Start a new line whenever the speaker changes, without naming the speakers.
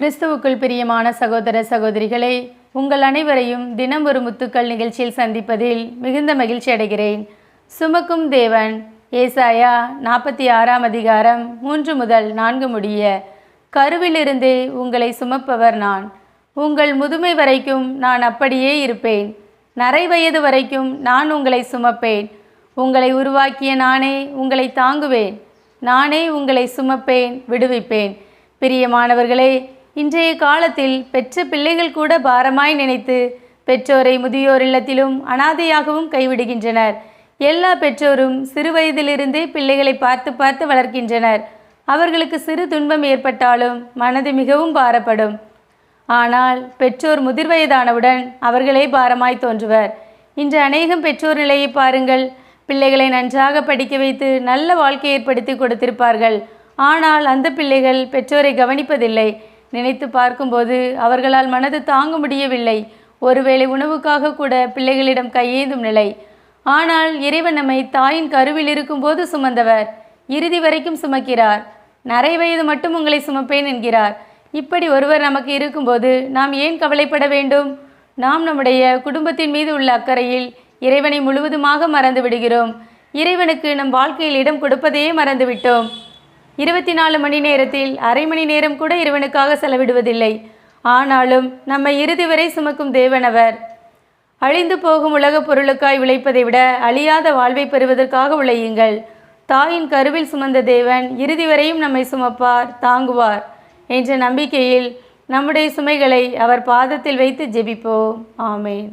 கிறிஸ்துவுக்குள் பிரியமான சகோதர சகோதரிகளே உங்கள் அனைவரையும் தினம் ஒரு முத்துக்கள் நிகழ்ச்சியில் சந்திப்பதில் மிகுந்த மகிழ்ச்சி அடைகிறேன். சுமக்கும் தேவன் ஏசாயா நாற்பத்தி ஆறாம் அதிகாரம் மூன்று முதல் நான்கு முடிய கருவிலிருந்தே உங்களை சுமப்பவர் நான். உங்கள் முதுமை வரைக்கும் நான் அப்படியே இருப்பேன். நரை வயது வரைக்கும் நான் உங்களை சுமப்பேன். உங்களை உருவாக்கிய நானே உங்களை தாங்குவேன். நானே உங்களை சுமப்பேன் விடுவிப்பேன். பிரியமானவர்களே இன்றைய காலத்தில் பெற்ற பிள்ளைகள் கூட பாரமாய் நினைத்து பெற்றோரை முதியோர் இல்லத்திலும் அனாதையாகவும் கைவிடுகின்றனர். எல்லா பெற்றோரும் சிறுவயதிலிருந்தே பிள்ளைகளை பார்த்து பார்த்து வளர்க்கின்றனர். அவர்களுக்கு சிறு துன்பம் ஏற்பட்டாலும் மனது மிகவும் பாரப்படும். ஆனால் பெற்றோர் முதிர்வயதானவுடன் அவர்களே பாரமாய் தோன்றுவர். இன்று அநேகம் பெற்றோர் நிலையை பாருங்கள். பிள்ளைகளை நன்றாக படிக்க வைத்து நல்ல வாழ்க்கை ஏற்படுத்தி கொடுத்திருப்பார்கள். ஆனால் அந்த பிள்ளைகள் பெற்றோரை கவனிப்பதில்லை. நினைத்து பார்க்கும்போது அவர்களால் மனது தாங்க முடியவில்லை. ஒருவேளை உணவுக்காக கூட பிள்ளைகளிடம் கையேந்தும் நிலை. ஆனால் இறைவன் நம்மை தாயின் கருவில் இருக்கும்போது சுமந்தவர். இறுதி வரைக்கும் சுமக்கிறார். நரை வயது மட்டும் உங்களை சுமப்பேன் என்கிறார். இப்படி ஒருவர் நமக்கு இருக்கும்போது நாம் ஏன் கவலைப்பட வேண்டும்? நாம் நம்முடைய குடும்பத்தின் மீது உள்ள அக்கறையில் இறைவனை முழுவதுமாக மறந்து விடுகிறோம். இறைவனுக்கு நம் வாழ்க்கையில் இடம் கொடுப்பதையே மறந்துவிட்டோம். இருபத்தி நாலு மணி நேரத்தில் அரை மணி நேரம் கூட இறைவனுக்காக செலவிடுவதில்லை. ஆனாலும் நம்மை இறுதி வரை சுமக்கும் தேவனவர். அழிந்து போகும் உலகப் பொருளுக்காய் உழைப்பதை விட அழியாத வாழ்வை பெறுவதற்காக உழையுங்கள். தாயின் கருவில் சுமந்த தேவன் இறுதி வரையும் நம்மை சுமப்பார் தாங்குவார் என்ற நம்பிக்கையில் நம்முடைய சுமைகளை அவர் பாதத்தில் வைத்து ஜெபிப்போம். ஆமேன்.